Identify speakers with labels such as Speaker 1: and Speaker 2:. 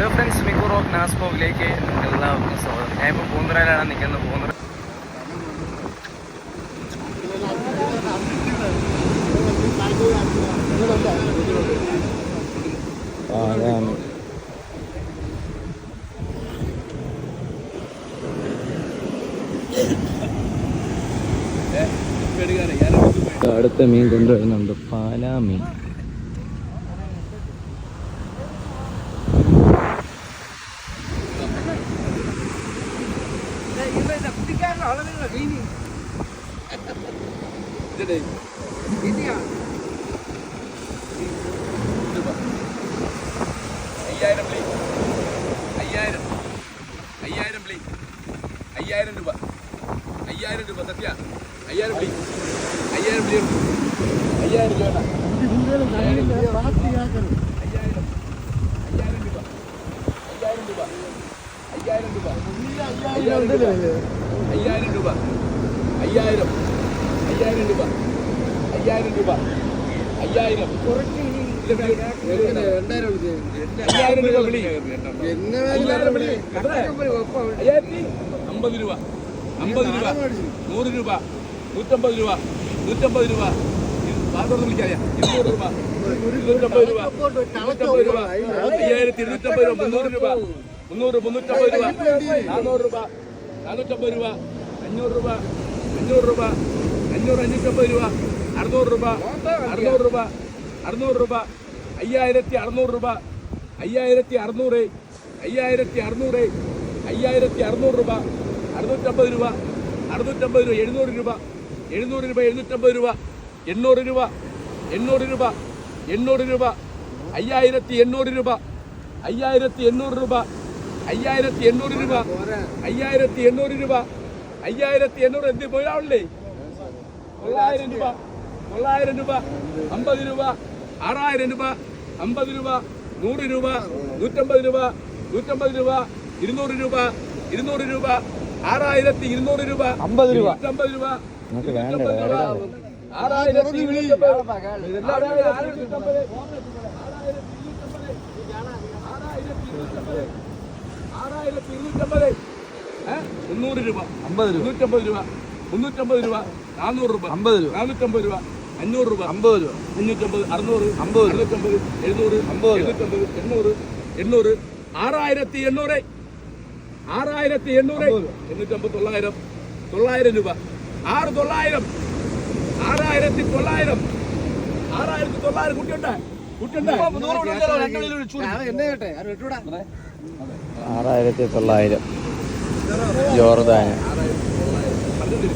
Speaker 1: Hello friends മിക്കൂർ of നാസ്പോവിലേക്ക് എല്ലാവർക്കും സ്വാഗതം ഞാൻ ഇപ്പോൾ പൂന്തറയിലാണ് നിൽക്കുന്നത് പൂന്തറ അടുത്ത മീൻ കൊണ്ടുവരുന്നുണ്ട്. പാലാ മീൻ.
Speaker 2: അയ്യായിരം പ്ലേ അയ്യായിരം. അയ്യായിരം പ്ലേ അയ്യായിരം രൂപ. അയ്യായിരം രൂപ സത്യ. അയ്യായിരം പ്ലേ അയ്യായിരം പ്ലേ അയ്യായിരം രൂപ അയ്യായിരം അയ്യായിരം. അയ്യായിരം രൂപ. അയ്യായിരം രൂപ. അയ്യായിരം രൂപ. അയ്യായിരം രൂപ. അയ്യായിരം. അയ്യായിരം രൂപ. അയ്യായിരം രൂപ. അയ്യായിരം. അയ്യായിരം രൂപ വിളി. അയ്യായിരത്തി അമ്പത് രൂപ. അമ്പത് രൂപ. നൂറ് രൂപ. നൂറ്റമ്പത് രൂപ. നൂറ്റമ്പത് രൂപ. പാസ്വേഡ് വിളിക്കാറിയാ. ഇരുന്നൂറ് രൂപ. ഇരുന്നൂറ്റമ്പത് രൂപ. ഇരുന്നൂറ്റമ്പത് രൂപ. അയ്യായിരത്തി ഇരുന്നൂറ്റമ്പത് രൂപ. മുന്നൂറ് രൂപ. മുന്നൂറ് മുന്നൂറ്റമ്പത് രൂപ. നാനൂറ് രൂപ. നാനൂറ്റമ്പത് രൂപ അഞ്ഞൂറ് രൂപ അഞ്ഞൂറ് രൂപ അഞ്ഞൂറ് അഞ്ഞൂറ്റമ്പത് രൂപ അറുന്നൂറ് രൂപ അറുന്നൂറ് രൂപ അറുന്നൂറ് രൂപ അയ്യായിരത്തി അറുന്നൂറ് രൂപ അയ്യായിരത്തി അറുന്നൂറ് അയ്യായിരത്തി അറുന്നൂറ് അയ്യായിരത്തി അറുന്നൂറ് രൂപ അറുന്നൂറ്റമ്പത് രൂപ അറുന്നൂറ്റമ്പത് രൂപ എഴുന്നൂറ് രൂപ എഴുന്നൂറ് രൂപ എഴുന്നൂറ്റമ്പത് രൂപ എണ്ണൂറ് രൂപ എണ്ണൂറ് രൂപ എണ്ണൂറ് രൂപ അയ്യായിരത്തി എണ്ണൂറ് രൂപ അയ്യായിരത്തി എണ്ണൂറ് രൂപ അയ്യായിരത്തി എണ്ണൂറ് രൂപ. അയ്യായിരത്തി എണ്ണൂറ് രൂപ. അയ്യായിരത്തി എണ്ണൂറ് എന്ത് പോയാളേ തൊള്ളായിരം രൂപ. തൊള്ളായിരം രൂപ. അമ്പത് രൂപ. ആറായിരം രൂപ. അമ്പത് രൂപ. നൂറ് രൂപ. നൂറ്റമ്പത് രൂപ. നൂറ്റമ്പത് രൂപ. ഇരുന്നൂറ് രൂപ. ഇരുന്നൂറ് രൂപ. ആറായിരത്തി ഇരുന്നൂറ് രൂപ.
Speaker 1: അമ്പത് രൂപ.
Speaker 2: നൂറ്റമ്പത് രൂപ. ആറായിരത്തി. ആറായിരത്തി. ആറായിരത്തി. ആറായിരത്തി ഇരുന്നൂറ്റമ്പത്. മുന്നൂറ് രൂപ.
Speaker 1: അമ്പത് രൂപ.
Speaker 2: മുന്നൂറ്റമ്പത് രൂപ. മുന്നൂറ്റമ്പത് രൂപ. നാനൂറ് രൂപ.
Speaker 1: അമ്പത് രൂപ.
Speaker 2: നാനൂറ്റമ്പത് രൂപ. അഞ്ഞൂറ് രൂപ.
Speaker 1: അമ്പത് രൂപ.
Speaker 2: അഞ്ഞൂറ്റമ്പത് അറുന്നൂറ്
Speaker 1: അമ്പത്.
Speaker 2: അറുന്നൂറ്റമ്പത് എഴുന്നൂറ്
Speaker 1: അമ്പത്.
Speaker 2: എഴുന്നൂറ്റമ്പത് എണ്ണൂറ് എണ്ണൂറ് ആറായിരത്തി എണ്ണൂറ്. ആറായിരത്തി എണ്ണൂറ്. എണ്ണൂറ്റമ്പത് തൊള്ളായിരം തൊള്ളായിരം രൂപ. ആറ് തൊള്ളായിരം. ആറായിരത്തി തൊള്ളായിരം. ആറായിരത്തി തൊള്ളായിരം. കുട്ടിയുണ്ട്?
Speaker 1: ആറായിരത്തി തൊള്ളായിരം
Speaker 2: പന്ത്രണ്ട്